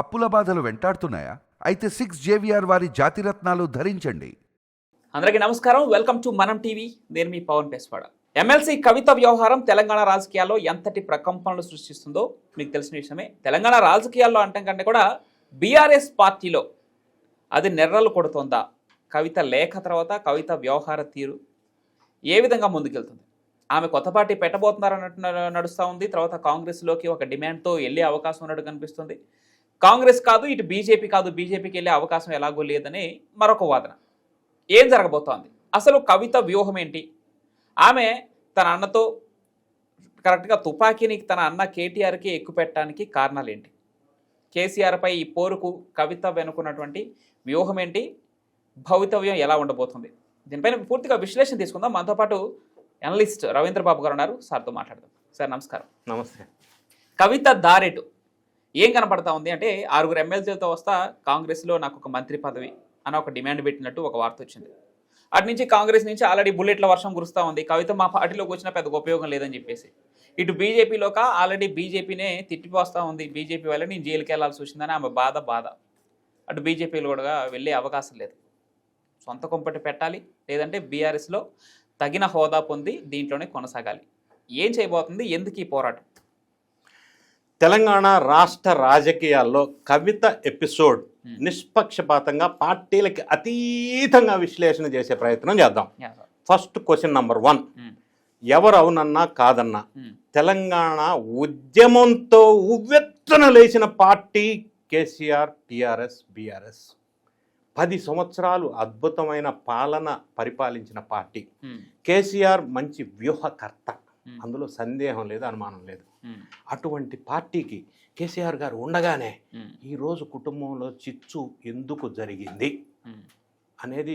అప్పుల బాధలు వెంటాడుతున్నాయా? అయితే సిక్స్ జేవిఆర్ వారి జాతిరత్నాలు ధరించండి. అందరికీ నమస్కారం. Welcome to Manam TV. నేను మీ పవన్ పేస్వాడ. ఎమ్మెల్సీ కవిత వ్యవహారం తెలంగాణ రాజకీయాల్లో ఎంతటి ప్రకంపనలు సృష్టిస్తుందో మీకు తెలిసిన విషయమే. తెలంగాణ రాజకీయాల్లో అంటం కంటే కూడా బీఆర్ఎస్ పార్టీలో అది నెర్రలు కొడుతోందా? కవిత లేఖ తర్వాత కవిత వ్యవహార తీరు ఏ విధంగా ముందుకెళ్తుంది? ఆమె కొత్త పార్టీ పెట్టబోతున్నారన్నట్టు నడుస్తూ ఉంది. తర్వాత కాంగ్రెస్లోకి ఒక డిమాండ్తో వెళ్ళే అవకాశం ఉన్నట్టు కనిపిస్తుంది. కాంగ్రెస్ కాదు ఇటు బీజేపీ కాదు బీజేపీకి వెళ్ళే అవకాశం ఎలాగో లేదని మరొక వాదన. ఏం జరగబోతోంది? అసలు కవిత వ్యూహం ఏంటి? ఆమె తన అన్నతో కరెక్ట్గా తుపాకీని తన అన్న కేటీఆర్కి ఎక్కుపెట్టడానికి కారణాలు ఏంటి కేసీఆర్పై ఈ పోరుకు కవిత వెనుకున్నటువంటి వ్యూహం ఏంటి? భవితవ్యం ఎలా ఉండబోతుంది? దీనిపైన పూర్తిగా విశ్లేషణ తీసుకుందాం. మనతో పాటు అనలిస్ట్ రవీంద్ర బాబు గారు ఉన్నారు. సార్తో మాట్లాడదాం. సార్ నమస్కారం. నమస్తే. కవిత దారెటు. ఏం కనపడతా ఉంది అంటే ఆరుగురు ఎమ్మెల్సీలతో వస్తా కాంగ్రెస్లో నాకు ఒక మంత్రి పదవి అని ఒక డిమాండ్ పెట్టినట్టు ఒక వార్త వచ్చింది. అటు నుంచి కాంగ్రెస్ నుంచి ఆల్రెడీ బుల్లెట్ల వర్షం కురుస్తూ ఉంది. కవిత మా పార్టీలోకి వచ్చిన పెద్ద ఉపయోగం లేదని చెప్పేసి. ఇటు బీజేపీలోక ఆల్రెడీ బీజేపీనే తిట్టిపోస్తూ ఉంది. బీజేపీ వల్ల నేను జైలుకి వెళ్ళాల్సి వచ్చిందని ఆమె బాధ బాధ. అటు బీజేపీలో కూడా వెళ్ళే అవకాశం లేదు. సొంత కొంపటి పెట్టాలి. లేదంటే బీఆర్ఎస్లో తగిన హోదా పొంది దీంట్లోనే కొనసాగాలి. ఏం చేయబోతుంది? ఎందుకు ఈ పోరాటం? తెలంగాణ రాష్ట్ర రాజకీయాల్లో కవిత ఎపిసోడ్ Hmm. నిష్పక్షపాతంగా పార్టీలకి అతీతంగా విశ్లేషణ చేసే ప్రయత్నం చేద్దాం. ఫస్ట్ క్వశ్చన్ నంబర్ వన్ ఎవరు అవునన్నా కాదన్నా ఉమ్, తెలంగాణ ఉద్యమంతో ఉవ్వెత్తున లేచిన పార్టీ కేసీఆర్ టిఆర్ఎస్ బీఆర్ఎస్. పది సంవత్సరాలు అద్భుతమైన పాలన పరిపాలించిన పార్టీ. ఉమ్, కేసీఆర్ మంచి వ్యూహకర్త. అందులో సందేహం లేదు అనుమానం లేదు. అటువంటి పార్టీకి కేసీఆర్ గారు ఉండగానే ఈరోజు కుటుంబంలో చిచ్చు ఎందుకు జరిగింది అనేది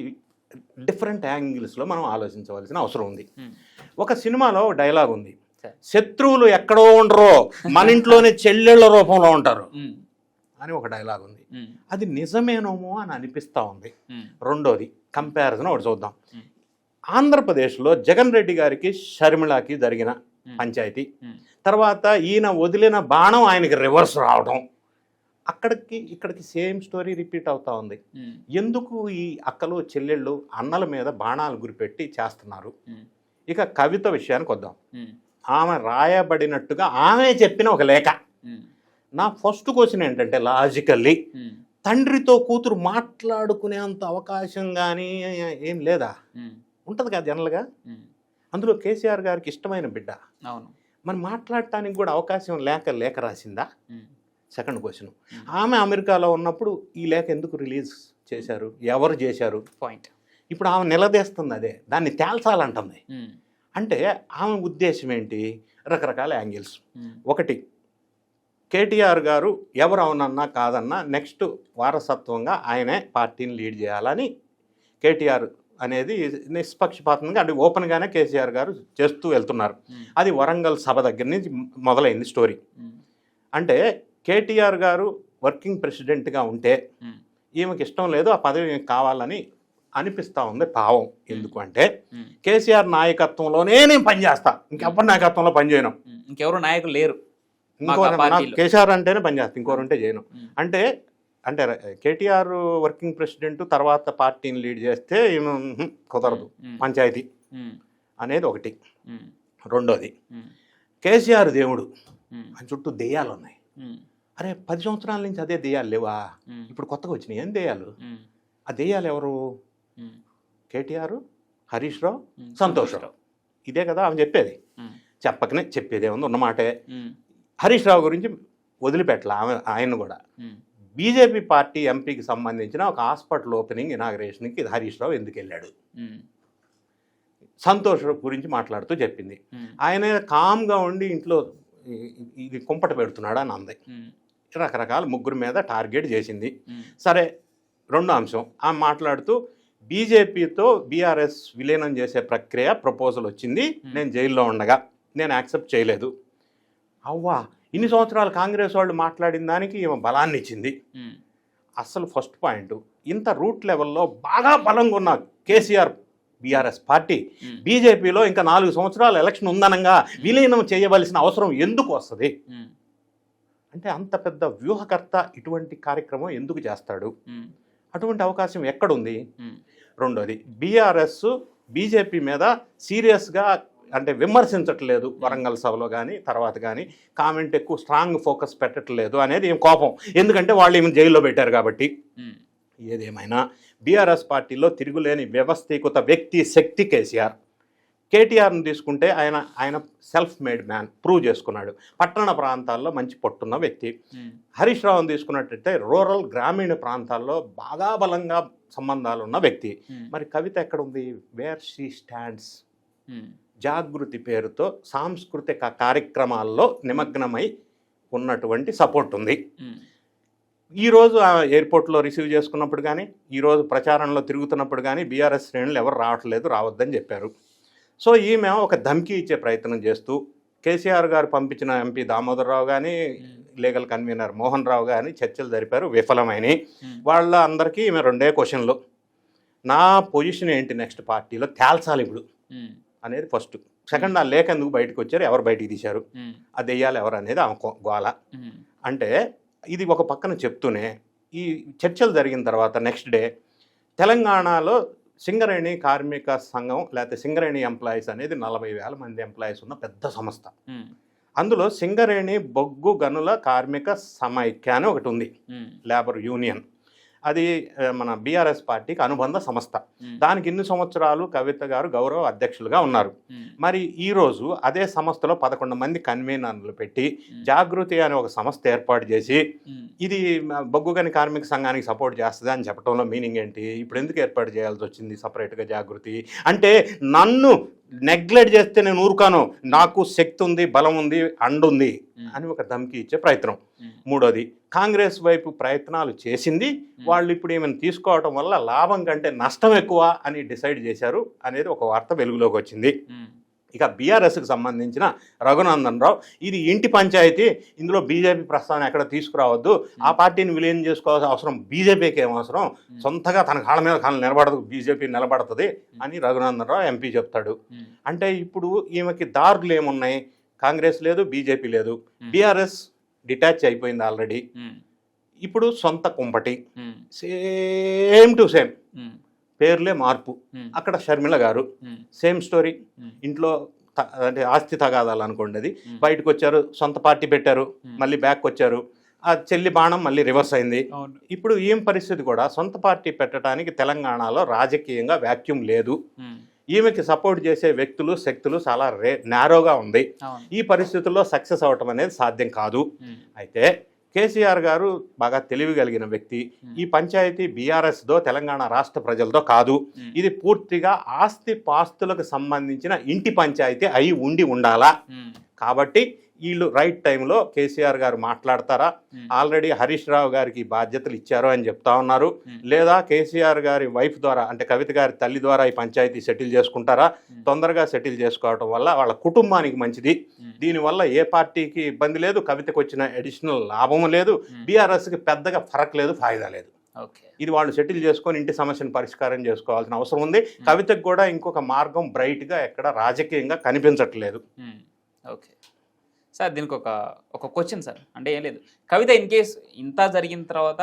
డిఫరెంట్ యాంగిల్స్లో మనం ఆలోచించవలసిన అవసరం ఉంది. ఒక సినిమాలో డైలాగ్ ఉంది. శత్రువులు ఎక్కడో ఉండరో మన ఇంట్లోనే చెల్లెళ్ళ రూపంలో ఉంటారు అని ఒక డైలాగ్ ఉంది. అది నిజమేనేమో అని అనిపిస్తూ ఉంది. రెండోది కంపారిజన్ ఒకటి చూద్దాం. ఆంధ్రప్రదేశ్లో జగన్ రెడ్డి గారికి షర్మిళకి జరిగిన పంచాయతీ. తర్వాత ఈయన వదిలిన బాణం ఆయనకి రివర్స్ రావడం. అక్కడికి ఇక్కడికి సేమ్ స్టోరీ రిపీట్ అవుతా ఉంది. ఎందుకు ఈ అక్కలు చెల్లెళ్ళు అన్నల మీద బాణాలు గురిపెట్టి చేస్తున్నారు? ఇక కవిత విషయానికి వద్దాం. ఆమె రాయబడినట్టుగా ఆమె చెప్పిన ఒక లేఖ. నా ఫస్ట్ క్వశ్చన్ ఏంటంటే లాజికల్లీ తండ్రితో కూతురు మాట్లాడుకునేంత అవకాశం కానీ ఏం లేదా? ఉంటుంది కదా జనరల్గా? అందులో కేసీఆర్ గారికి ఇష్టమైన బిడ్డ. అవును. మరి మాట్లాడటానికి కూడా అవకాశం లేక లేఖ రాసిందా? Second question. ఆమె అమెరికాలో ఉన్నప్పుడు ఈ లేఖ ఎందుకు రిలీజ్ చేశారు? ఎవరు చేశారు? పాయింట్. ఇప్పుడు ఆమె నిలదీస్తుంది అదే. దాన్ని తేల్చాలంటుంది. అంటే ఆమె ఉద్దేశం ఏంటి? రకరకాల యాంగిల్స్. ఒకటి కేటీఆర్ గారు ఎవరు అవునన్నా కాదన్నా నెక్స్ట్ వారసత్వంగా ఆయనే పార్టీని లీడ్ చేయాలని కేటీఆర్ అనేది నిష్పక్షపాతంగా అంటే ఓపెన్గానే కేసీఆర్ గారు చేస్తూ వెళ్తున్నారు. అది వరంగల్ సభ దగ్గర నుంచి మొదలైంది స్టోరీ. అంటే కేటీఆర్ గారు వర్కింగ్ ప్రెసిడెంట్గా ఉంటే ఈమెకి ఇష్టం లేదు ఆ పదవి కావాలని అనిపిస్తూ ఉంది భావం. ఎందుకు అంటే కేసీఆర్ నాయకత్వంలోనే నేను పనిచేస్తా ఇంకెవ్వరి నాయకత్వంలో పనిచేయను ఇంకెవరు నాయకులు లేరు. ఇంకో. కేసీఆర్ అంటేనే పనిచేస్తా ఇంకోరు ఉంటే చేయను. అంటే అంటే కేటీఆర్ వర్కింగ్ ప్రెసిడెంట్ తర్వాత పార్టీని లీడ్ చేస్తే ఈమె, "ఉహుం, కుదరదు. పంచాయతీ అనేది ఒకటి. రెండోది కేసీఆర్ దేవుడు. ఆయన చుట్టూ దెయ్యాలు ఉన్నాయి. అరే పది సంవత్సరాల నుంచి అదే దెయ్యాలు లేవా? ఇప్పుడు కొత్తగా వచ్చినాయి. ఏం దెయ్యాలు? ఆ దెయ్యాలు ఎవరు? కేటీఆర్ హరీష్ రావు సంతోష్ రావు. ఇదే కదా ఆమె చెప్పేది. చెప్పకనే చెప్పేదే ఉంది ఉన్నమాటే హరీష్ రావు గురించి వదిలిపెట్టలే ఆమె ఆయన కూడా. బీజేపీ పార్టీ ఎంపీకి సంబంధించిన ఒక హాస్పిటల్ ఓపెనింగ్ ఇనాగ్రేషన్కి హరీష్ రావు ఎందుకు వెళ్ళాడు? సంతోష్ గురించి మాట్లాడుతూ చెప్పింది. ఆయన కామ్గా ఉండి ఇంట్లో ఇది కుంపట పెడుతున్నాడు అని అంది. రకరకాల ముగ్గురు మీద టార్గెట్ చేసింది. సరే రెండో అంశం. ఆమె మాట్లాడుతూ బీజేపీతో బీఆర్ఎస్ విలీనం చేసే ప్రక్రియ ప్రపోజల్ వచ్చింది. నేను జైల్లో ఉండగా. నేను యాక్సెప్ట్ చేయలేదు. అవ్వా ఇన్ని సంవత్సరాలు కాంగ్రెస్ వాళ్ళు మాట్లాడిన దానికి ఈమె బలాన్ని ఇచ్చింది. అసలు ఫస్ట్ పాయింట్ ఇంత రూట్ లెవెల్లో బాగా బలంగా ఉన్న కేసీఆర్ బీఆర్ఎస్ పార్టీ బీజేపీలో ఇంకా నాలుగు సంవత్సరాలు ఎలక్షన్ ఉందనంగా విలీనం చేయవలసిన అవసరం ఎందుకు వస్తుంది? అంటే అంత పెద్ద వ్యూహకర్త ఇటువంటి కార్యక్రమం ఎందుకు చేస్తాడు? అటువంటి అవకాశం ఎక్కడుంది? రెండోది బీఆర్ఎస్ బీజేపీ మీద సీరియస్గా అంటే విమర్శించట్లేదు వరంగల్ సభలో కానీ తర్వాత కానీ కామెంట్ ఎక్కువ స్ట్రాంగ్ ఫోకస్ పెట్టట్లేదు అనేది ఏం కోపం. ఎందుకంటే వాళ్ళు ఏమి జైల్లో పెట్టారు కాబట్టి. ఏదేమైనా బీఆర్ఎస్ పార్టీలో తిరుగులేని వ్యవస్థీకృత వ్యక్తి శక్తి కేసీఆర్. కేటీఆర్ని తీసుకుంటే ఆయన ఆయన సెల్ఫ్ మేడ్ మ్యాన్ ప్రూవ్ చేసుకున్నాడు. పట్టణ ప్రాంతాల్లో మంచి పట్టున్న వ్యక్తి. హరీష్ రావుని తీసుకున్నట్టయితే రూరల్ గ్రామీణ ప్రాంతాల్లో బాగా బలంగా సంబంధాలు ఉన్న వ్యక్తి మరి కవిత ఎక్కడ ఉంది? వేర్ షీ స్టాండ్స్ జాగృతి పేరుతో సాంస్కృతిక కార్యక్రమాల్లో నిమగ్నమై ఉన్నటువంటి సపోర్ట్ ఉంది. ఈరోజు ఆ ఎయిర్పోర్ట్లో రిసీవ్ చేసుకున్నప్పుడు కానీ ఈరోజు ప్రచారంలో తిరుగుతున్నప్పుడు కానీ బీఆర్ఎస్ శ్రేణులు ఎవరు రావట్లేదు రావద్దని చెప్పారు. సో ఈమె ఒక ధమ్కీ ఇచ్చే ప్రయత్నం చేస్తూ కేసీఆర్ గారు పంపించిన ఎంపీ దామోదరరావు కానీ లీగల్ కన్వీనర్ మోహన్ రావు కానీ చర్చలు జరిపారు విఫలమైనవి ఉమ్, వాళ్ళ అందరికీ ఈమె రెండే క్వశ్చన్లు. నా పొజిషన్ ఏంటి నెక్స్ట్ పార్టీలో? తేల్చాలి ఇప్పుడు. అనేది ఫస్ట్ సెకండ్ ఆ లేఖ ఎందుకు బయటకు వచ్చారు? ఎవరు బయటికి తీశారు? ఉమ్, అది వెయ్యాలి ఎవరు అనేది ఆమె గోల. ఉమ్, అంటే ఇది ఒక పక్కన చెప్తూనే ఈ చర్చలు జరిగిన తర్వాత నెక్స్ట్ డే తెలంగాణలో సింగరేణి కార్మిక సంఘం లేకపోతే సింగరేణి ఎంప్లాయీస్ అనేది నలభై వేల మంది ఎంప్లాయీస్ ఉన్న పెద్ద సంస్థ. అందులో సింగరేణి బొగ్గు గనుల కార్మిక సమైక్య అని ఒకటి ఉంది. లేబర్ యూనియన్ అది మన బీఆర్ఎస్ పార్టీకి అనుబంధ సంస్థ. దానికి ఇన్ని సంవత్సరాలు కవిత గారు గౌరవ అధ్యక్షులుగా ఉన్నారు. మరి ఈరోజు అదే సంస్థలో పదకొండు మంది కన్వీనర్లు పెట్టి జాగృతి అనే ఒక సంస్థ ఏర్పాటు చేసి ఇది బొగ్గుగని కార్మిక సంఘానికి సపోర్ట్ చేస్తుంది అని చెప్పడంలో మీనింగ్ ఏంటి? ఇప్పుడు ఎందుకు ఏర్పాటు చేయాల్సి వచ్చింది సపరేట్గా జాగృతి? అంటే నన్ను నెగ్లెక్ట్ చేస్తే నేను ఊరుకాను. నాకు శక్తి ఉంది బలం ఉంది అండుంది అని ఒక ధమ్కి ఇచ్చే ప్రయత్నం. మూడోది కాంగ్రెస్ వైపు ప్రయత్నాలు చేసింది. వాళ్ళు ఇప్పుడు ఏమైనా తీసుకోవటం వల్ల లాభం కంటే నష్టం ఎక్కువ అని డిసైడ్ చేశారు అనేది ఒక వార్త వెలుగులోకి వచ్చింది. ఇక బీఆర్ఎస్కి సంబంధించిన రఘునందన్ రావు. ఇది ఇంటి పంచాయతీ. ఇందులో బీజేపీ ప్రస్తావన ఎక్కడ తీసుకురావద్దు. ఆ పార్టీని విలీనం చేసుకోవాల్సిన అవసరం బీజేపీకి ఏం అవసరం సొంతగా తన కాళ్ళ మీద కాళ్ళు నిలబడదు బీజేపీ నిలబడుతుంది అని రఘునందన్ రావు ఎంపీ చెప్తాడు. అంటే ఇప్పుడు ఈమెకి దారులు ఏమున్నాయి? కాంగ్రెస్ లేదు బీజేపీ లేదు. బీఆర్ఎస్ డిటాచ్ అయిపోయింది ఆల్రెడీ. ఇప్పుడు సొంత కుంపటి. Same to same. పేర్లే మార్పు. అక్కడ షర్మిల గారు సేమ్ స్టోరీ. ఇంట్లో అంటే ఆస్తి తగాదాలు అనుకోండి. బయటకు వచ్చారు సొంత పార్టీ పెట్టారు. మళ్ళీ బ్యాక్ వచ్చారు. ఆ చెల్లి బాణం మళ్ళీ రివర్స్ అయింది. ఇప్పుడు ఏం పరిస్థితి కూడా సొంత పార్టీ పెట్టడానికి తెలంగాణలో రాజకీయంగా వ్యాక్యూమ్ లేదు. ఈమెకి సపోర్ట్ చేసే వ్యక్తులు శక్తులు చాలా రే నేరోగా ఉంది. ఈ పరిస్థితుల్లో సక్సెస్ అవ్వటం అనేది సాధ్యం కాదు. అయితే కేసీఆర్ గారు బాగా తెలివి కలిగిన వ్యక్తి ఈ పంచాయతీ బీఆర్ఎస్దో తెలంగాణ రాష్ట్ర ప్రజలతో కాదు. ఇది పూర్తిగా ఆస్తి పాస్తులకు సంబంధించిన ఇంటి పంచాయతీ అయి ఉండి ఉండాలా? కాబట్టి వీళ్ళు రైట్ టైంలో కేసీఆర్ గారు మాట్లాడతారా? ఆల్రెడీ హరీష్ రావు గారికి బాధ్యతలు ఇచ్చారు అని చెప్తా ఉన్నారు. లేదా కేసీఆర్ గారి వైఫ్ ద్వారా అంటే కవిత గారి తల్లి ద్వారా ఈ పంచాయతీ సెటిల్ చేసుకుంటారా. తొందరగా సెటిల్ చేసుకోవటం వల్ల వాళ్ళ కుటుంబానికి మంచిది. దీనివల్ల ఏ పార్టీకి ఇబ్బంది లేదు కవితకు వచ్చిన అడిషనల్ లాభము లేదు. బీఆర్ఎస్కి పెద్దగా ఫరక్ లేదు ఫాయిదా లేదు. ఓకే. ఇది వాళ్ళు సెటిల్ చేసుకొని ఇంటి సమస్యను పరిష్కారం చేసుకోవాల్సిన అవసరం ఉంది. కవితకు కూడా ఇంకొక మార్గం బ్రైట్గా ఎక్కడ రాజకీయంగా కనిపించట్లేదు. ఓకే. సార్ దీనికి ఒక ఒక క్వశ్చన్ సార్ అంటే ఏం లేదు కవిత ఇన్ కేస్ ఇంత జరిగిన తర్వాత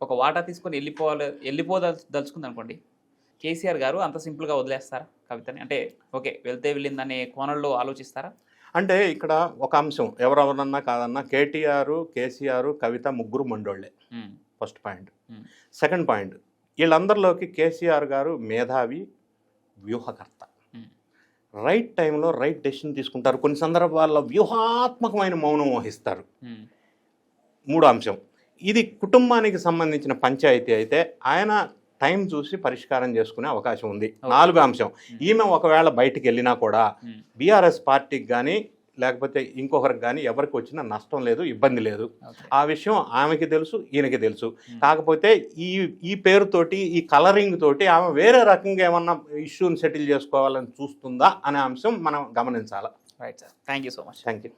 ఒక వాటా తీసుకొని వెళ్ళిపోవాలి వెళ్ళిపోదల్ దలుచుకుంది అనుకోండి కేసీఆర్ గారు అంత సింపుల్గా వదిలేస్తారా కవితని అంటే ఓకే వెళ్తే వెళ్ళిందనే కోణంలో ఆలోచిస్తారా అంటే ఇక్కడ ఒక అంశం ఎవరెవరన్నా కాదన్నా కేటీఆర్ కేసీఆర్ కవిత ముగ్గురు మండోళ్ళే. First point. సెకండ్ పాయింట్ వీళ్ళందరిలోకి కేసీఆర్ గారు మేధావి వ్యూహకర్త. రైట్ టైంలో రైట్ డెసిషన్ తీసుకుంటారు. కొన్ని సందర్భాల్లో వ్యూహాత్మకమైన మౌనం వహిస్తారు. మూడో అంశం. ఇది కుటుంబానికి సంబంధించిన పంచాయతీ అయితే ఆయన టైం చూసి పరిష్కారం చేసుకునే అవకాశం ఉంది. నాలుగో అంశం. ఈమె ఒకవేళ బయటికి వెళ్ళినా కూడా. బీఆర్ఎస్ పార్టీకి కానీ లేకపోతే ఇంకొకరికి కానీ ఎవరికి వచ్చినా నష్టం లేదు ఇబ్బంది లేదు. ఆ విషయం ఆమెకి తెలుసు ఈయనకి తెలుసు. కాకపోతే ఈ ఈ పేరుతోటి ఈ కలరింగ్ తోటి ఆమె వేరే రకంగా ఏమన్నా ఇష్యూని సెటిల్ చేసుకోవాలని చూస్తుందా అనే అంశం మనం గమనించాలి. Right sir thank you so much thank you